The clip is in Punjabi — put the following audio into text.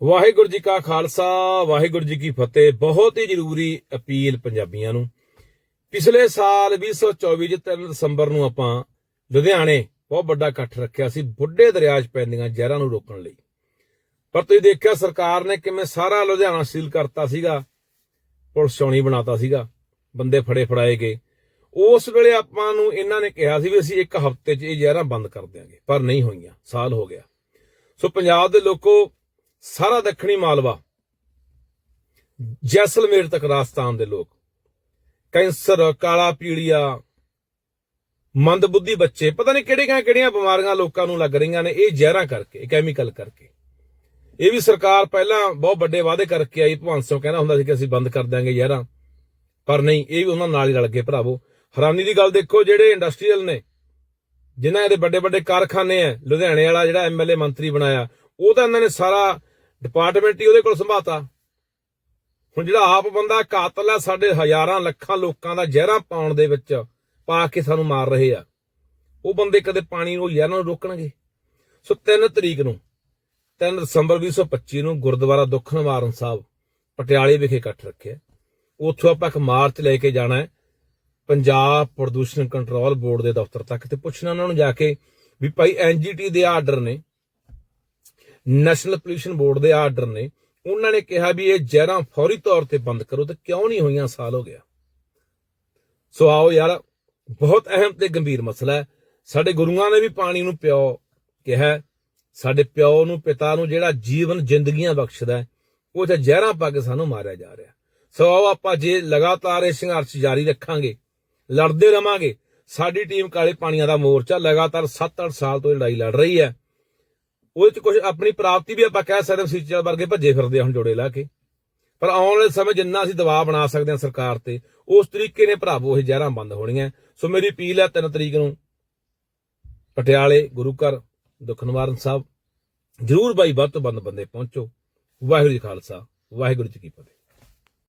ਵਾਹਿਗੁਰੂ ਜੀ ਕਾ ਖਾਲਸਾ, ਵਾਹਿਗੁਰੂ ਜੀ ਕੀ ਫਤਿਹ। ਬਹੁਤ ਹੀ ਜ਼ਰੂਰੀ ਅਪੀਲ ਪੰਜਾਬੀਆਂ ਨੂੰ। ਪਿਛਲੇ ਸਾਲ 2024 ਚ 3 ਦਸੰਬਰ ਨੂੰ ਆਪਾਂ ਲੁਧਿਆਣੇ ਬਹੁਤ ਵੱਡਾ ਇਕੱਠ ਰੱਖਿਆ ਸੀ, ਬੁੱਢੇ ਦਰਿਆ 'ਚ ਪੈਂਦੀਆਂ ਜ਼ਹਿਰਾਂ ਨੂੰ ਰੋਕਣ ਲਈ। ਪਰ ਤੁਸੀਂ ਦੇਖਿਆ ਸਰਕਾਰ ਨੇ ਕਿਵੇਂ ਸਾਰਾ ਲੁਧਿਆਣਾ ਸੀਲ ਕਰਤਾ ਸੀਗਾ, ਪੁਲਿਸ ਚੌਣੀ ਬਣਾਤਾ ਸੀਗਾ, ਬੰਦੇ ਫੜੇ ਫੜਾਏ ਗਏ। ਉਸ ਵੇਲੇ ਆਪਾਂ ਨੂੰ ਇਹਨਾਂ ਨੇ ਕਿਹਾ ਸੀ ਵੀ ਅਸੀਂ ਇੱਕ ਹਫ਼ਤੇ 'ਚ ਇਹ ਜ਼ਹਿਰਾਂ ਬੰਦ ਕਰ ਦਿਆਂਗੇ, ਪਰ ਨਹੀਂ ਹੋਈਆਂ, ਸਾਲ ਹੋ ਗਿਆ। ਸੋ ਪੰਜਾਬ ਦੇ ਲੋਕੋ ਸਾਰਾ ਦੱਖਣੀ ਮਾਲਵਾ, ਜੈਸਲਮੇਰ ਤੱਕ ਰਾਜਸਥਾਨ ਦੇ ਲੋਕ, ਕੈਂਸਰ, ਕਾਲਾ ਪੀਲੀਆ ਮੰਦਬੁੱਧੀ ਬੱਚੇ, ਪਤਾ ਨਹੀਂ ਕਿਹੜੀਆਂ ਕਿਹੜੀਆਂ ਬਿਮਾਰੀਆਂ ਲੋਕਾਂ ਨੂੰ ਲੱਗ ਰਹੀਆਂ ਨੇ, ਇਹ ਜ਼ਹਿਰਾਂ ਕਰਕੇ ਕੈਮੀਕਲ ਕਰਕੇ। ਇਹ ਵੀ ਸਰਕਾਰ ਪਹਿਲਾਂ ਬਹੁਤ ਵੱਡੇ ਵਾਅਦੇ ਕਰਕੇ ਆਈ, ਭਗਵੰਤ ਸਿੰਘ ਕਹਿੰਦਾ ਹੁੰਦਾ ਸੀ ਕਿ ਅਸੀਂ ਬੰਦ ਕਰ ਦਾਂਗੇ ਜ਼ਹਿਰਾਂ, ਪਰ ਨਹੀਂ, ਇਹ ਵੀ ਉਹਨਾਂ ਨਾਲ ਹੀ ਰਲ ਗਏ ਭਰਾਵੋ। ਹੈਰਾਨੀ ਦੀ ਗੱਲ ਦੇਖੋ, ਜਿਹੜੇ ਇੰਡਸਟਰੀਅਲ ਨੇ, ਜਿਨ੍ਹਾਂ ਦੇ ਵੱਡੇ ਵੱਡੇ ਕਾਰਖਾਨੇ ਆ, ਲੁਧਿਆਣੇ ਵਾਲਾ ਜਿਹੜਾ ਐਮਐਲਏ ਮੰਤਰੀ ਬਣਾਇਆ, ਉਹ ਤਾਂ ਇਹਨਾਂ ਨੇ ਸਾਰਾ ਡਿਪਾਰਟਮੈਂਟ ਹੀ ਉਹਦੇ ਕੋਲ ਸੰਭਾਤਾ। ਹੁਣ ਜਿਹੜਾ ਆਪ ਬੰਦਾ ਕਾਤਲ ਆ, ਸਾਡੇ ਹਜ਼ਾਰਾਂ ਲੱਖਾਂ ਲੋਕਾਂ ਦਾ ਜ਼ਹਿਰਾਂ ਪਾਉਣ ਦੇ ਵਿੱਚ ਪਾ ਕੇ ਸਾਨੂੰ ਮਾਰ ਰਹੇ ਆ। ਉਹ ਬੰਦੇ ਕਦੇ ਪਾਣੀ ਨੂੰ ਜ਼ਹਿਰਾਂ ਨੂੰ ਰੋਕਣਗੇ? ਸੋ 3 ਤਰੀਕ ਨੂੰ 3 ਦਸੰਬਰ 2025 ਨੂੰ ਗੁਰਦੁਆਰਾ ਦੁੱਖ ਨਿਵਾਰਨ ਸਾਹਿਬ, ਪਟਿਆਲੇ ਵਿਖੇ ਇਕੱਠ ਰੱਖਿਆ। ਉੱਥੋਂ ਆਪਾਂ ਇੱਕ ਮਾਰਚ ਲੈ ਕੇ ਜਾਣਾ ਹੈ, ਪੰਜਾਬ ਪ੍ਰਦੂਸ਼ਣ ਕੰਟਰੋਲ ਬੋਰਡ ਦੇ ਦਫ਼ਤਰ ਤੱਕ ਤੇ ਪੁੱਛਣਾ ਉਹਨਾਂ ਨੂੰ ਜਾ ਕੇ ਵੀ ਭਾਈ ਐਨਜੀਟੀ ਦੇ ਆਰਡਰ ਨੇ ਨੈਸ਼ਨਲ ਪੋਲੂਸ਼ਨ ਬੋਰਡ ਦੇ ਆਰਡਰ ਨੇ ਉਹਨਾਂ ਨੇ ਕਿਹਾ ਵੀ ਇਹ ਜ਼ਹਿਰਾਂ ਫੌਰੀ ਤੌਰ ਤੇ ਬੰਦ ਕਰੋ ਤੇ ਕਿਉਂ ਨਹੀਂ ਹੋਈਆਂ ਸਾਲ ਹੋ ਗਿਆ। ਸੋ ਆਓ ਯਾਰ ਬਹੁਤ ਅਹਿਮ ਤੇ ਗੰਭੀਰ ਮਸਲਾ ਹੈ। ਸਾਡੇ ਗੁਰੂਆਂ ਨੇ ਵੀ ਪਾਣੀ ਨੂੰ ਪਿਓ ਕਿਹਾ ਸਾਡੇ ਪਿਓ ਨੂੰ ਪਿਤਾ ਨੂੰ ਜਿਹੜਾ ਜੀਵਨ ਜ਼ਿੰਦਗੀਆਂ ਬਖਸ਼ਦਾ ਹੈ, ਉਹ ਤਾਂ ਜ਼ਹਿਰਾਂ ਪਾ ਕੇ ਸਾਨੂੰ ਮਾਰਿਆ ਜਾ ਰਿਹਾ ਸੋ ਆਓ ਆਪਾਂ ਜੇ ਲਗਾਤਾਰ ਇਹ ਸੰਘਰਸ਼ ਜਾਰੀ ਰੱਖਾਂਗੇ ਲੜਦੇ ਰਵਾਂਗੇ ਸਾਡੀ ਟੀਮ ਕਾਲੇ ਪਾਣੀਆਂ ਦਾ ਮੋਰਚਾ ਲਗਾਤਾਰ 7-8 ਸਾਲ ਤੋਂ ਇਹ ਲੜਾਈ ਲੜ ਰਹੀ ਹੈ। ਉਹਦੇ ਚ ਕੁਝ ਆਪਣੀ ਪ੍ਰਾਪਤੀ ਵੀ ਆਪਾਂ ਕਹਿ ਸਕਦੇ ਹਾਂ ਸੀਚਲ ਵਰਗੇ ਭੱਜੇ ਫਿਰਦੇ ਆ ਹੁਣ ਜੋੜੇ ਲਾ ਕੇ। ਪਰ ਆਉਣ ਵਾਲੇ ਸਮੇਂ ਜਿੰਨਾ ਅਸੀਂ ਦਬਾਅ ਬਣਾ ਸਕਦੇ ਹਾਂ ਸਰਕਾਰ ਤੇ, ਉਸ ਤਰੀਕੇ ਨੇ ਭਰਾਵੋ ਇਹ ਜ਼ਹਿਰਾਂ ਬੰਦ ਹੋਣੀਆਂ। ਸੋ ਮੇਰੀ ਅਪੀਲ ਹੈ 3 ਤਰੀਕ ਨੂੰ ਪਟਿਆਲੇ, ਗੁਰੂ ਘਰ ਦੁੱਖ ਨਿਵਾਰਨ ਸਾਹਿਬ, ਜਰੂਰ ਬਾਈ, ਵੱਧ ਤੋਂ ਵੱਧ ਬੰਦੇ ਪਹੁੰਚੋ। ਵਾਹਿਗੁਰੂ ਜੀ ਖਾਲਸਾ, ਵਾਹਿਗੁਰੂ ਜੀ ਕੀ ਫਤਿਹ।